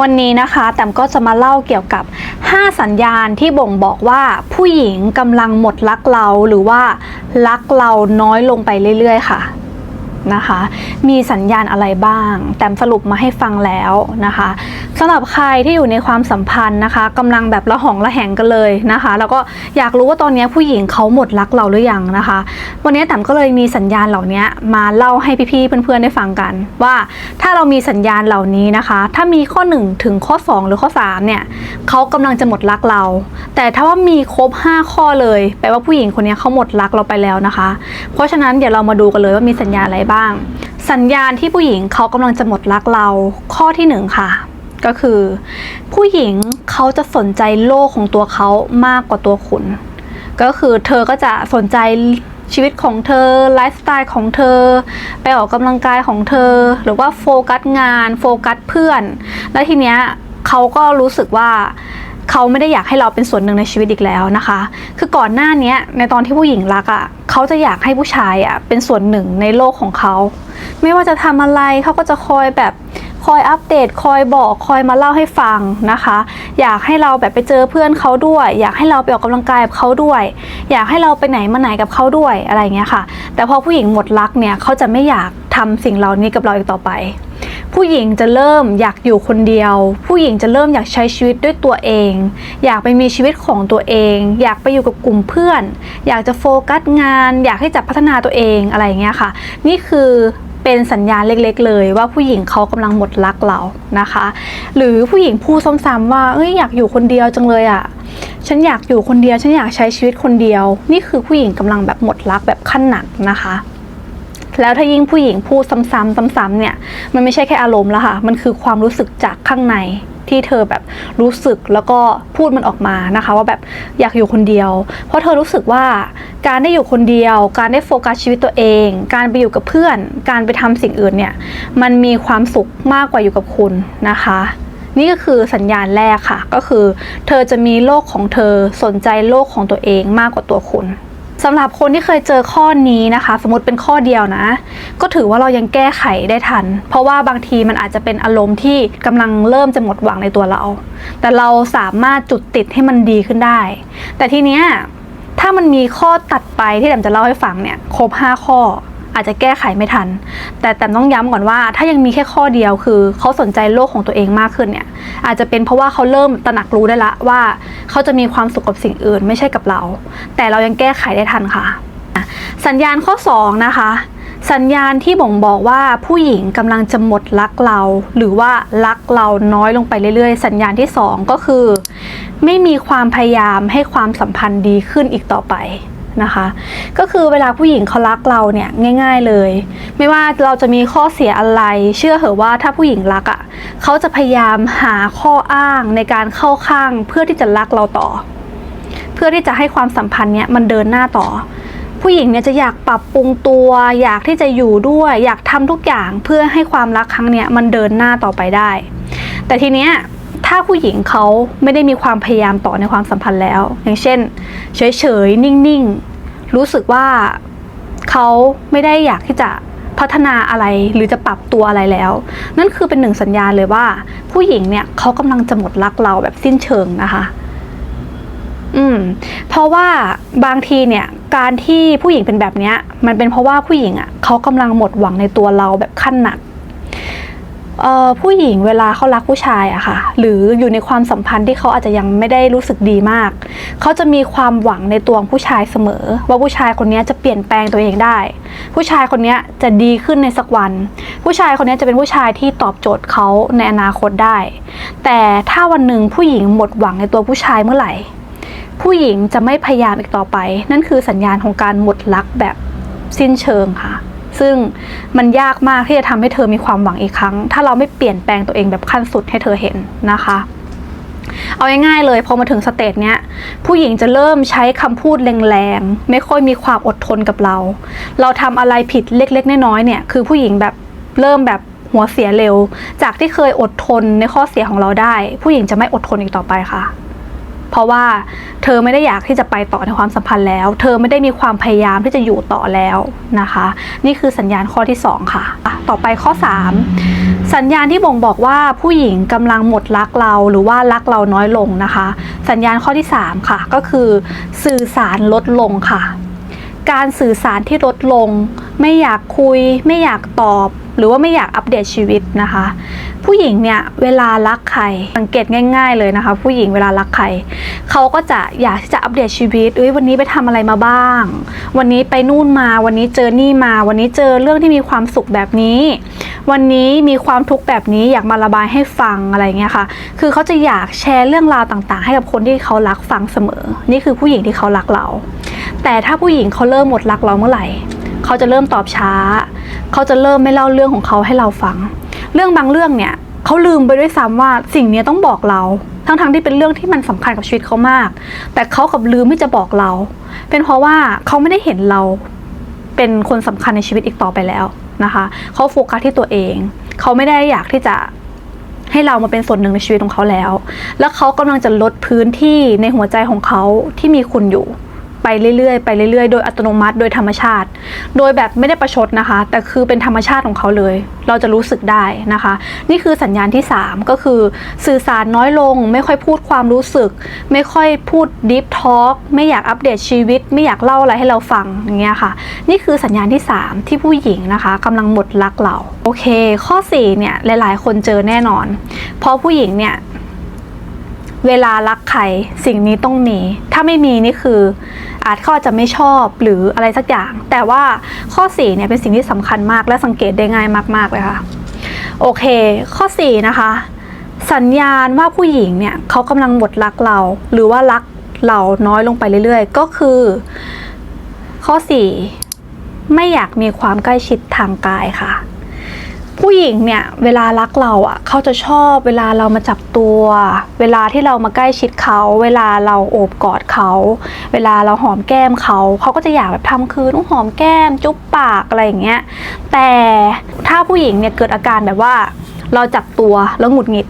วันนี้นะคะแต้มก็จะมาเล่าเกี่ยวกับ 5 สัญญาณที่บ่งบอกว่าผู้หญิงกำลังหมดรักเราหรือว่ารักเราน้อยลงไปเรื่อยๆ ค่ะ นะคะ มีสัญญาณอะไรบ้าง แต้มสรุปมาให้ฟังแล้วนะคะสำหรับใครที่อยู่ในความสัมพันธ์นะคะกำลังแบบละหองละแหงกันเลยนะคะ แล้วก็อยากรู้ว่าตอนนี้ผู้หญิงเขาหมดรักเราหรือยังนะคะ วันนี้แต้มก็เลยมีสัญญาณเหล่านี้มาเล่าให้พี่ๆเพื่อนๆได้ฟังกัน ว่าถ้าเรามีสัญญาณเหล่านี้นะคะ ถ้ามีข้อ 1 ถึงข้อ 2 หรือข้อ 3 เนี่ยเขากำลังจะหมดรักเรา แต่ถ้าว่ามีครบ 5 ข้อเลยแปลว่าผู้หญิงคนนี้เขาหมดรักเราไปแล้วนะคะ เพราะฉะนั้นเดี๋ยวเรามาดูกันเลยว่ามีสัญญาณอะไรบ้างสัญญาณที่ผู้หญิงเขากำลังจะหมดรักเราข้อที่หนึ่งค่ะ ก็คือ ผู้หญิงเขาจะสนใจโลกของตัวเขามากกว่าตัวคุณ ก็คือเธอก็จะสนใจชีวิตของเธอไลฟ์สไตล์ของเธอ ไปออกกำลังกายของเธอ หรือว่าโฟกัสงาน โฟกัสเพื่อน แล้วทีเนี้ยเขาก็รู้สึกว่า เขาไม่ได้อยากให้เราเป็นส่วนหนึ่งในชีวิตอีกแล้วนะคะ คือก่อนหน้านี้ในตอนที่ผู้หญิงรักอะ่ะเขาจะอยากให้ผู้ชายอะ่ะเป็นส่วนหนึ่งในโลกของเขา ไม่ว่าจะทำอะไรเขาก็จะคอยแบบคอยอัปเดตคอยบอกคอยมาเล่าให้ฟังนะคะ อยากให้เราแบบไปเจอเพื่อนเขาด้วย อยากให้เราไปออกกำลังกายกับเขาด้วย อยากให้เราไปไหนมาไหนกับเขาด้วยอะไรเงี้ยค่ะ แต่พอผู้หญิงหมดรักเนี่ยเขาจะไม่อยากทำสิ่งเหล่านี้กับเราอีกต่อไป ผู้หญิงจะเริ่มอยากอยู่คนเดียว ผู้หญิงจะเริ่มอยากใช้ชีวิตด้วยตัวเอง อยากไปมีชีวิตของตัวเอง อยากไปอยู่กับกลุ่มเพื่อน อยากจะโฟกัสงาน อยากให้จับพัฒนาตัวเองอะไรอย่างเงี้ยค่ะ นี่คือเป็นสัญญาณเล็กๆ เลยว่าผู้หญิงเขากำลังหมดรักเรานะคะ หรือผู้หญิงพูดซ้ำๆว่าเอ้ยอยากอยู่คนเดียวจังเลยอะ่ะฉันอยากอยู่คนเดียว ฉันอยากใช้ชีวิตคนเดียว นี่คือผู้หญิงกำลังแบบหมดรักแบบขั้นหนักนะคะ แล้วถ้ายิ่งผู้หญิงพูดซ้ำๆซ้ำๆเนี่ย มันไม่ใช่แค่อารมณ์แล้วค่ะ มันคือความรู้สึกจากข้างในที่เธอแบบรู้สึกแล้วก็พูดมันออกมานะคะ ว่าแบบอยากอยู่คนเดียว เพราะเธอรู้สึกว่าการได้อยู่คนเดียว การได้โฟกัสชีวิตตัวเอง การไปอยู่กับเพื่อน การไปทำสิ่งอื่นเนี่ยมันมีความสุขมากกว่าอยู่กับคุณนะคะ นี่ก็คือสัญญาณแรกค่ะ ก็คือ เธอจะมีโลกของเธอสนใจโลกของตัวเองมากกว่าตัวคุณ สำหรับคนที่เคยเจอข้อนี้นะคะ สมมติเป็นข้อเดียวนะ ก็ถือว่าเรายังแก้ไขได้ทัน เพราะว่าบางทีมันอาจจะเป็นอารมณ์ที่กำลังเริ่มจะหมดหวังในตัวเรา แต่เราสามารถจุดติดให้มันดีขึ้นได้ แต่ทีเนี้ยถ้ามันมีข้อตัดไปที่แดมจะเล่าให้ฟังเนี่ยครบ 5 ข้อ อาจจะแก้ไขไม่ทัน แต่แต่ต้องย้ำก่อนว่า ถ้ายังมีแค่ข้อเดียวคือเขาสนใจโลกของตัวเองมากขึ้นเนี่ยอาจจะเป็นเพราะว่าเขาเริ่มตระหนักรู้ได้ละว่าเขาจะมีความสุขกับสิ่งอื่น ไม่ใช่กับเรา แต่เรายังแก้ไขได้ทันค่ะ สัญญาณข้อ 2 นะคะ สัญญาณที่บ่งบอกว่าผู้หญิงกำลังจะหมดรักเรา หรือว่ารักเราน้อยลงไปเรื่อยๆ สัญญาณที่ 2 ก็คือ ไม่มีความพยายามให้ความสัมพันธ์ดีขึ้นอีกต่อไป นะคะ ก็คือเวลาผู้หญิงเขารักเราเนี่ยง่าย ๆเลย ไม่ว่าเราจะมีข้อเสียอะไร เชื่อเหอะว่าถ้าผู้หญิงรักอะ่ะเขาจะพยายามหาข้ออ้างในการเข้าข้างเพื่อที่จะรักเราต่อ เพื่อที่จะให้ความสัมพันธ์เนี้ยมันเดินหน้าต่อ ผู้หญิงเนี่ยจะอยากปรับปรุงตัว อยากที่จะอยู่ด้วย อยากทำทุกอย่างเพื่อให้ความรักครั้งเนี้ยมันเดินหน้าต่อไปได้ แต่ทีเนี้ย ถ้าผู้หญิงเขาไม่ได้มีความพยายามต่อในความสัมพันธ์แล้ว อย่างเช่น เฉยๆ นิ่งๆ รู้สึกว่าเขาไม่ได้อยากที่จะพัฒนาอะไรหรือจะปรับตัวอะไรแล้ว นั่นคือเป็นหนึ่งสัญญาณเลยว่า ผู้หญิงเนี่ยเขากำลังจะหมดรักเราแบบสิ้นเชิงนะคะ อืม เพราะว่าบางทีเนี่ย การที่ผู้หญิงเป็นแบบเนี้ยมันเป็นเพราะว่าผู้หญิงอะเขากำลังหมดหวังในตัวเราแบบขั้นหนัก ผู้หญิงเวลาเขารักผู้ชายอะค่ะ หรืออยู่ในความสัมพันธ์ที่เขาอาจจะยังไม่ได้รู้สึกดีมาก เขาจะมีความหวังในตัวผู้ชายเสมอ ว่าผู้ชายคนนี้จะเปลี่ยนแปลงตัวเองได้ ผู้ชายคนนี้จะดีขึ้นในสักวัน ผู้ชายคนนี้จะเป็นผู้ชายที่ตอบโจทย์เขาในอนาคตได้ แต่ถ้าวันหนึ่งผู้หญิงหมดหวังในตัวผู้ชายเมื่อไหร่ ผู้หญิงจะไม่พยายามอีกต่อไป นั่นคือสัญญาณของการหมดรักแบบสิ้นเชิงค่ะ ซึ่งมันยากมากที่จะทำให้เธอมีความหวังอีกครั้ง ถ้าเราไม่เปลี่ยนแปลงตัวเองแบบขั้นสุดให้เธอเห็นนะคะ เอาง่ายๆเลยพอมาถึงสเตจเนี้ยผู้หญิงจะเริ่มใช้คำพูดแรงๆ ไม่ค่อยมีความอดทนกับเรา เราทำอะไรผิดเล็กๆน้อยๆเนี่ยคือผู้หญิงแบบเริ่มแบบหัวเสียเร็ว จากที่เคยอดทนในข้อเสียของเราได้ ผู้หญิงจะไม่อดทนอีกต่อไปค่ะ เพราะว่าเธอไม่ได้อยากที่จะไปต่อในความสัมพันธ์แล้ว เธอไม่ได้มีความพยายามที่จะอยู่ต่อแล้วนะคะ นี่คือสัญญาณข้อที่ 2 ค่ะ ต่อไปข้อ 3 สัญญาณที่บ่งบอกว่าผู้หญิงกำลังหมดรักเราหรือว่ารักเราน้อยลงนะคะ สัญญาณข้อที่ 3 ค่ะ ก็คือสื่อสารลดลงค่ะ การสื่อสารที่ลดลง ไม่อยากคุย ไม่อยากตอบ หรือว่าไม่อยากอัปเดตชีวิตนะคะ ผู้หญิงเนี่ยเวลารักใครสังเกตง่าย ๆ เลยนะคะ ผู้หญิงเวลารักใครเขาก็จะอยากที่จะอัปเดตชีวิตเอ้ยวันนี้ไปทำอะไรมาบ้าง วันนี้ไปนู่นมา วันนี้เจอนี่มา วันนี้เจอเรื่องที่มีความสุขแบบนี้ วันนี้มีความทุกข์แบบนี้อยากมาระบายให้ฟังอะไรเงี้ยค่ะ คือเขาจะอยากแชร์เรื่องราวต่างๆ ให้กับคนที่เขารักฟังเสมอ นี่คือผู้หญิงที่เขารักเรา แต่ถ้าผู้หญิงเขาเริ่มหมดรักเราเมื่อไหร่เขาจะเริ่มตอบช้า เขาจะเริ่มไม่เล่าเรื่องของเขาให้เราฟัง เรื่องบางเรื่องเนี่ยเขาลืมไปด้วยซ้ำว่าสิ่งนี้ต้องบอกเรา ทั้งๆที่เป็นเรื่องที่มันสำคัญกับชีวิตเขามาก แต่เขากับลืมที่จะบอกเรา เป็นเพราะว่าเขาไม่ได้เห็นเราเป็นคนสำคัญในชีวิตอีกต่อไปแล้วนะคะเขาโฟกัสที่ตัวเอง เขาไม่ได้อยากที่จะให้เรามาเป็นส่วนหนึ่งในชีวิตของเขาแล้ว แล้วเขากำลังจะลดพื้นที่ในหัวใจของเขาที่มีคุณอยู่ ไปเรื่อยๆ ไปเรื่อยๆ โดยอัตโนมัติโดยธรรมชาติ โดยแบบไม่ได้ประชดนะคะ แต่คือเป็นธรรมชาติของเขาเลย เราจะรู้สึกได้นะคะ นี่คือสัญญาณที่ 3 ก็คือสื่อสารน้อยลง ไม่ค่อยพูดความรู้สึก ไม่ค่อยพูด deep talk ไม่อยากอัปเดตชีวิต ไม่อยากเล่าอะไรให้เราฟังอย่างเงี้ยค่ะ นี่คือสัญญาณที่ 3 ที่ผู้หญิงนะคะกำลังหมดรักเรา โอเค ข้อ4เนี่ยหลายๆ คนเจอแน่นอน เพราะผู้หญิงเนี่ย เวลารักใครสิ่งนี้ต้องมีถ้าไม่มีนี่คือ อาจเขาอจะไม่ชอบหรืออะไรสักอย่าง แต่ว่าข้อ4เนี่ยเป็นสิ่งที่สำคัญมากและสังเกตได้ง่ายมาก ๆ เลยค่ะ โอเค ข้อ 4 นะคะ สัญญาณว่าผู้หญิงเนี่ยเขากำลังหมดรักเรา หรือว่ารักเราน้อยลงไปเรื่อย ๆ ก็คือ ข้อ 4 ไม่อยากมีความใกล้ชิดทางกายค่ะ ผู้หญิงเนี่ยเวลารักเราอะเขาจะชอบเวลาเรามาจับตัว เวลาที่เรามาใกล้ชิดเขา เวลาเราโอบกอดเขา เวลาเราหอมแก้มเขา เขาก็จะอยากแบบทำคืนอุ้หอมแก้ม จุ๊บปากอะไรอย่างเงี้ยแต่ถ้าผู้หญิงเนี่ยเกิดอาการแบบว่า เราจับตัวแล้วหงุดหงิด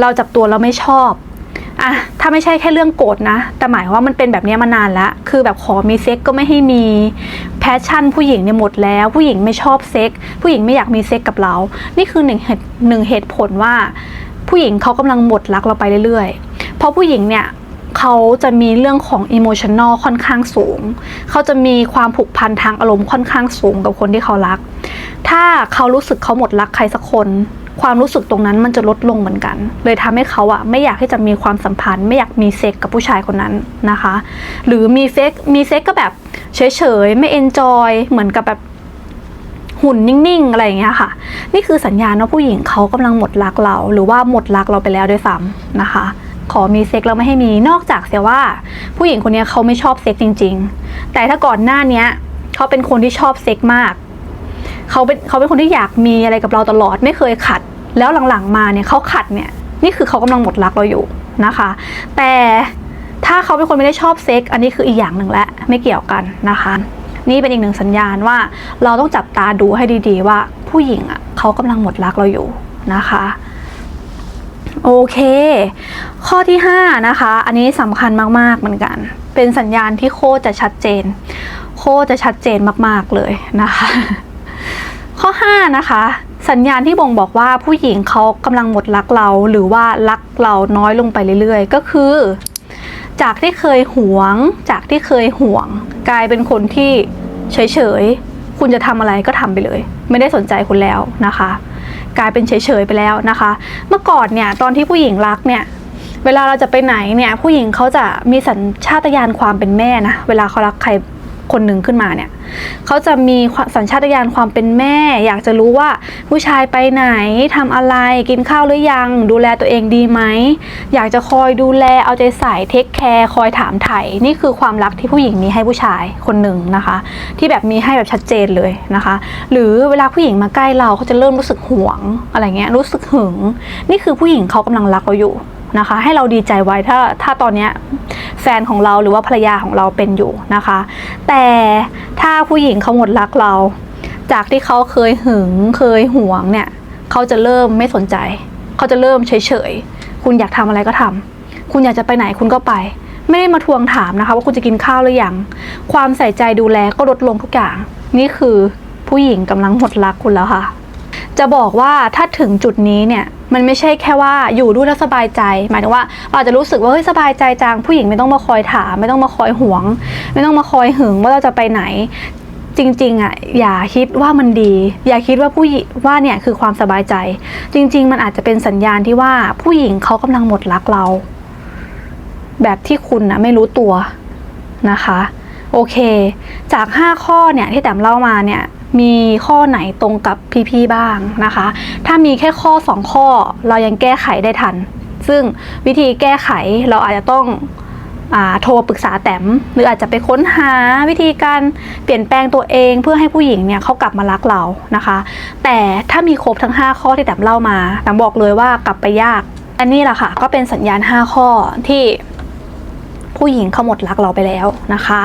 เราจับตัวแล้วไม่ชอบ อะถ้าไม่ใช่แค่เรื่องโกรธนะ แต่หมายว่ามันเป็นแบบนี้มานานแล้ว คือแบบขอมีเซ็กก็ไม่ให้มีแพชชั่น ผู้หญิงเนี่ยหมดแล้ว ผู้หญิงไม่ชอบเซ็ก ผู้หญิงไม่อยากมีเซ็กกับเรา นี่คือหนึ่งเหตุหนึ่งเหตุผลว่า ผู้หญิงเขากำลังหมดรักเราไปเรื่อยๆ เพราะผู้หญิงเนี่ยเขาจะมีเรื่องของอิโมชัน a ลค่อนข้างสูง เขาจะมีความผูกพันทางอารมณ์ค่อนข้างสูงกับคนที่เขารัก ถ้าเขารู้สึกเขาหมดรักใครสักคน ความรู้สึกตรงนั้นมันจะลดลงเหมือนกัน เลยทำให้เขาอะไม่อยากที่จะมีความสัมพันธ์ ไม่อยากมีเซ็กกับผู้ชายคนนั้นนะคะ หรือมีเซ็กมีเซ็กก็แบบเฉยๆไม่เอนจอยเหมือนกับแบบหุ่นนิ่งๆ อะไรอย่างเงี้ยค่ะ นี่คือสัญญาณว่าผู้หญิงเขากำลังหมดรักเรา หรือว่าหมดรักเราไปแล้วด้วยซ้ำนะคะ ขอมีเซ็กแล้วไม่ให้มีนอกจากเสียว่า ผู้หญิงคนนี้เขาไม่ชอบเซ็กจริง ๆ แต่ถ้าก่อนหน้าเนี้ยเขาเป็นคนที่ชอบเซ็กมาก เขาเป็นเขาเป็นคนที่อยากมีอะไรกับเราตลอดไม่เคยขัด แล้วหลังๆมาเนี่ยเขาขัดเนี่ยนี่คือเขากำลังหมดรักเราอยู่นะคะ แต่ถ้าเขาเป็นคนไม่ได้ชอบเซ็ก อันนี้คืออีกอย่างหนึ่งและไม่เกี่ยวกันนะคะ นี่เป็นอีกหนึ่งสัญญาณว่าเราต้องจับตาดูให้ดีๆว่าผู้หญิงอะเขากำลังหมดรักเราอยู่นะคะโอเค ข้อที่ 5 นะคะ อันนี้สำคัญมาก ๆ เหมือนกัน เป็นสัญญาณที่โคตรจะชัดเจน โคตรจะชัดเจนมาก ๆ เลยนะคะ ข้อ 5 นะคะ สัญญาณที่บ่งบอกว่าผู้หญิงเขากำลังหมดรักเรา หรือว่ารักเราน้อยลงไปเรื่อยๆ ก็คือ จากที่เคยหวง จากที่เคยห่วง กลายเป็นคนที่เฉยๆ คุณจะทำอะไรก็ทำไปเลย ไม่ได้สนใจคุณแล้วนะคะ กลายเป็นเฉยๆไปแล้วนะคะ เมื่อก่อนเนี่ยตอนที่ผู้หญิงรักเนี่ยเวลาเราจะไปไหนเนี่ยผู้หญิงเขาจะมีสัญชาตญาณความเป็นแม่นะเวลาเขารักใคร คนหนึ่งขึ้นมาเนี่ยเขาจะมีสัญชาตญาณความเป็นแม่ อยากจะรู้ว่าผู้ชายไปไหนทำอะไรกินข้าวหรือยัง ดูแลตัวเองดีไหม อยากจะคอยดูแลเอาใจใส่เทคแคร์คอยถามไถ่นี่คือความรักที่ผู้หญิงมีให้ผู้ชายคนหนึ่งนะคะ ที่แบบมีให้แบบชัดเจนเลยนะคะ หรือเวลาผู้หญิงมาใกล้เราเขาจะเริ่มรู้สึกหวงอะไรเงี้ยรู้สึกหึง นี่คือผู้หญิงเขากำลังรักเราอยู่ นะคะ ให้เราดีใจไว้ถ้าถ้าตอนนี้แฟนของเราหรือว่าภรรยาของเราเป็นอยู่นะคะ แต่ถ้าผู้หญิงเขาหมดรักเรา จากที่เขาเคยหึงเคยหวงเนี่ยเขาจะเริ่มไม่สนใจ เขาจะเริ่มเฉยๆคุณอยากทำอะไรก็ทำคุณอยากจะไปไหนคุณก็ไป ไม่ได้มาทวงถามนะคะ ว่าคุณจะกินข้าวหรือยังความใส่ใจดูแลก็ลดลงทุกอย่าง นี่คือผู้หญิงกำลังหมดรักคุณแล้วค่ะ จะบอกว่าถ้าถึงจุดนี้เนี่ย มันไม่ใช่แค่ว่าอยู่ด้วยแล้วสบายใจ หมายถึงว่าเราอาจจะรู้สึกว่าเฮ้ยสบายใจจังผู้หญิงไม่ต้องมาคอยถาม ไม่ต้องมาคอยห่วง ไม่ต้องมาคอยหึงว่าเราจะไปไหนจริงๆอะอย่าคิดว่ามันดี อย่าคิดว่าผู้หญิงว่าเนี่ยคือความสบายใจ จริง ๆ มันอาจจะเป็นสัญญาณที่ว่าผู้หญิงเขากำลังหมดรักเรา แบบที่คุณนะไม่รู้ตัวนะคะ โอเค จาก 5 ข้อเนี่ยที่แต้มเล่ามาเนี่ย มีข้อไหนตรงกับพี่ๆบ้างนะคะ ถ้ามีแค่ข้อ 2 ข้อเรายังแก้ไขได้ทัน ซึ่งวิธีแก้ไขเราอาจจะต้องอโทรปรึกษาแต้มหรืออาจจะไปค้นหาวิธีการเปลี่ยนแปลงตัวเองเพื่อให้ผู้หญิงเนี่ยเขากลับมารักเรานะคะ แต่ถ้ามีครบทั้ง 5 ข้อที่แต้มเล่ามาแต้มบอกเลยว่ากลับไปยาก อันนี้แหละค่ะ ก็เป็นสัญญาณ 5 ข้อที่ผู้หญิงเขาหมดรักเราไปแล้วนะคะ